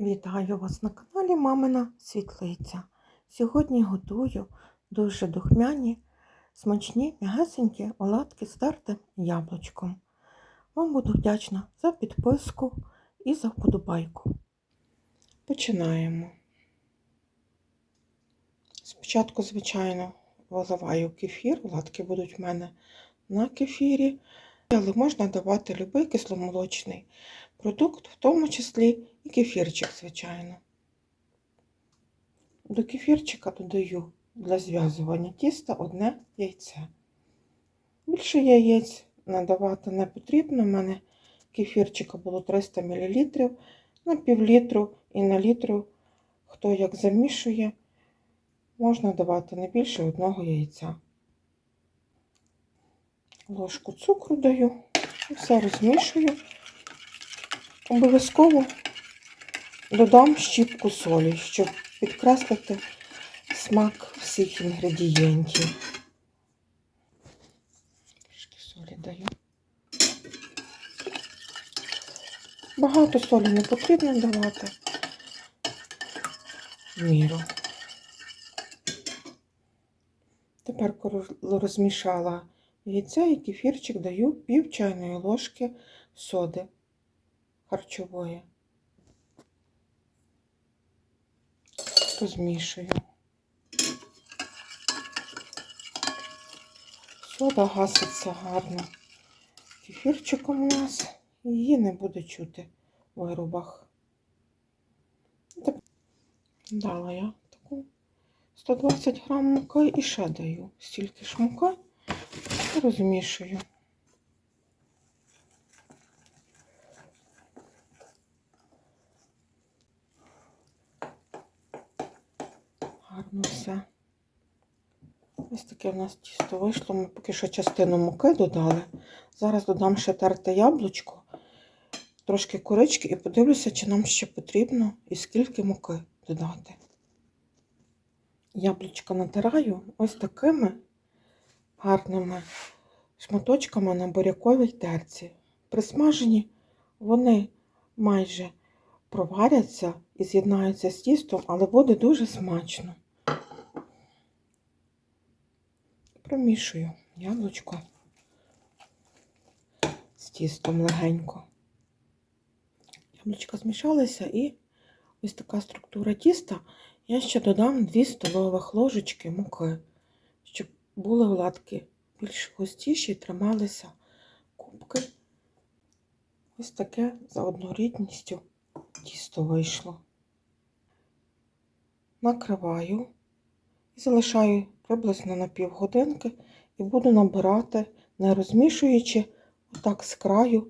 Вітаю вас на каналі Мамина Світлиця. Сьогодні готую дуже духмяні, смачні, м'ягесенькі оладки з тертим яблучком. Вам буду вдячна за підписку і за вподобайку. Починаємо. Спочатку, звичайно, виливаю кефір. Оладки будуть в мене на кефірі, але можна давати будь-який кисломолочний продукт, в тому числі і кефірчик, звичайно. До кефірчика додаю для зв'язування тіста одне яйце. Більше яєць надавати не потрібно. У мене кефірчика було 300 мл на півлітру і на літру, хто як замішує, можна давати не більше одного яйця. Ложку цукру даю і все розмішую. Обов'язково додам щіпку солі, щоб підкреслити смак всіх інгредієнтів. Трішки солі даю. Багато солі не потрібно давати. Міру. Тепер, коли розмішала яйця і кефірчик, даю пів чайної ложки соди харчової. Розмішую. Сода гаситься гарно кефірчиком у нас, її не буде чути в виробах. Дала я таку 120 грам муки і ще даю стільки ж муки і розмішую. Гарно все. Ось таке в нас тісто вийшло. Ми поки що частину муки додали. Зараз додам ще терте яблучко, трошки корички і подивлюся, чи нам ще потрібно і скільки муки додати. Яблучко натираю ось такими гарними шматочками на буряковій терці. Присмажені вони майже проваряться і з'єднаються з тістом, але буде дуже смачно. Промішую яблучко з тістом легенько. Яблучка змішалися і ось така структура тіста. Я ще додам 2 столових ложечки муки, щоб були оладки більш густіші і трималися кубки. Ось таке за однорідністю тісто вийшло. Накриваю і залишаю приблизно на півгодинки і буду набирати, не розмішуючи отак з краю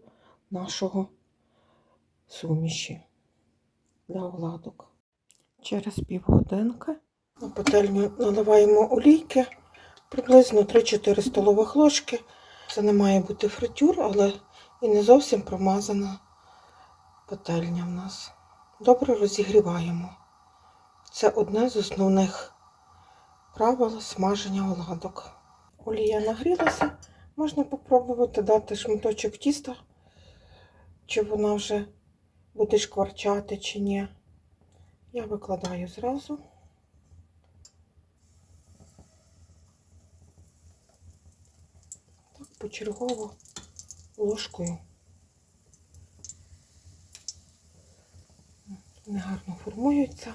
нашого суміші для оладок. Через півгодинки на пательню наливаємо олійки, приблизно 3-4 столових ложки. Це не має бути фритюр, але і не зовсім промазана пательня в нас. Добре розігріваємо. Це одне з основних правил смаження оладок. Олія нагрілася, можна спробувати дати шматочок тіста, чи вона вже буде шкварчати, чи ні. Я викладаю зразу. Так, почергово ложкою. Вони гарно формуються.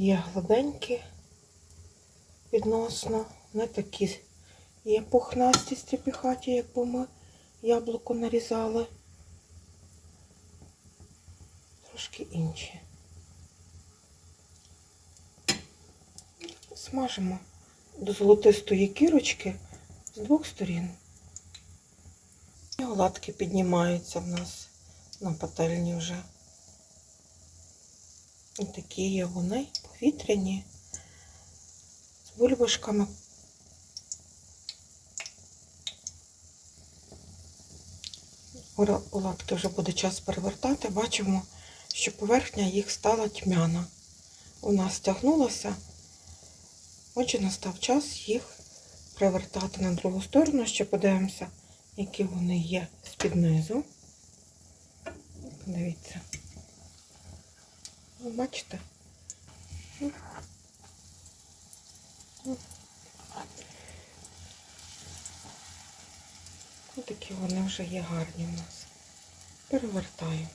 Є гладенькі відносно, не такі є пухнасті стріпіхаті, якби ми яблуко нарізали. Трошки інші. Смажимо до золотистої кірочки з двох сторін. І оладки піднімаються в нас на пательні вже. І такі є вони повітряні, з бульбашками. Оладки вже буде час перевертати. Бачимо, що поверхня їх стала тьмяна. У нас стягнулося, отже, настав час їх перевертати на другу сторону, ще подивимося, які вони є з-під низу. Подивіться. Бачите? Ось такі вони вже є гарні у нас. Перевертаю.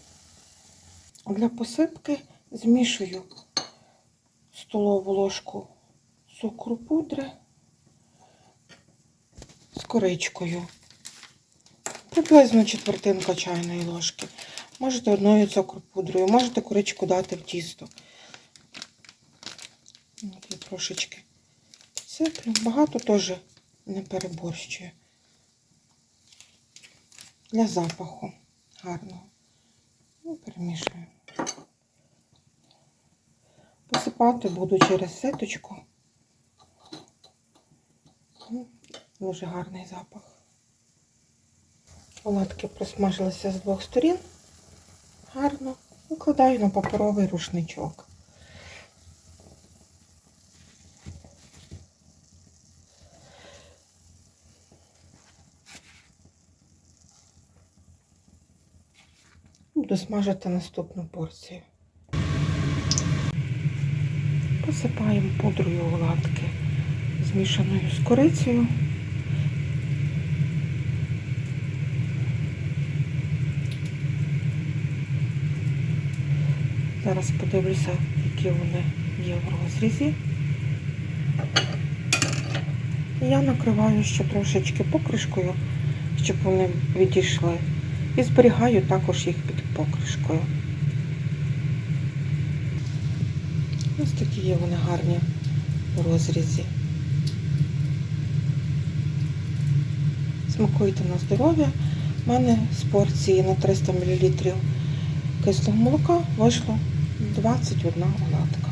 Для посипки змішую столову ложку цукру пудри з коричкою. Приблизно четвертинка чайної ложки. Можете одною цукру пудрою, можете коричку дати в тісто. Я трошечки сиплю. Багато теж не переборщую. Для запаху гарного. Ну, перемішую. Посипати буду через ситочку. Дуже гарний запах. Оладки просмажилися з двох сторін. Гарно. Викладаю на паперовий рушничок. Буду смажити наступну порцію. Посипаємо пудрою оладки, змішаною з корицею. Зараз подивлюся, які вони є в розрізі. Я накриваю ще трошечки покришкою, щоб вони відійшли. І зберігаю також їх під покришкою. Ось такі є вони гарні в розрізі. Смакуйте на здоров'я. У мене з порції на 300 мл кислого молока вийшло 21 оладка.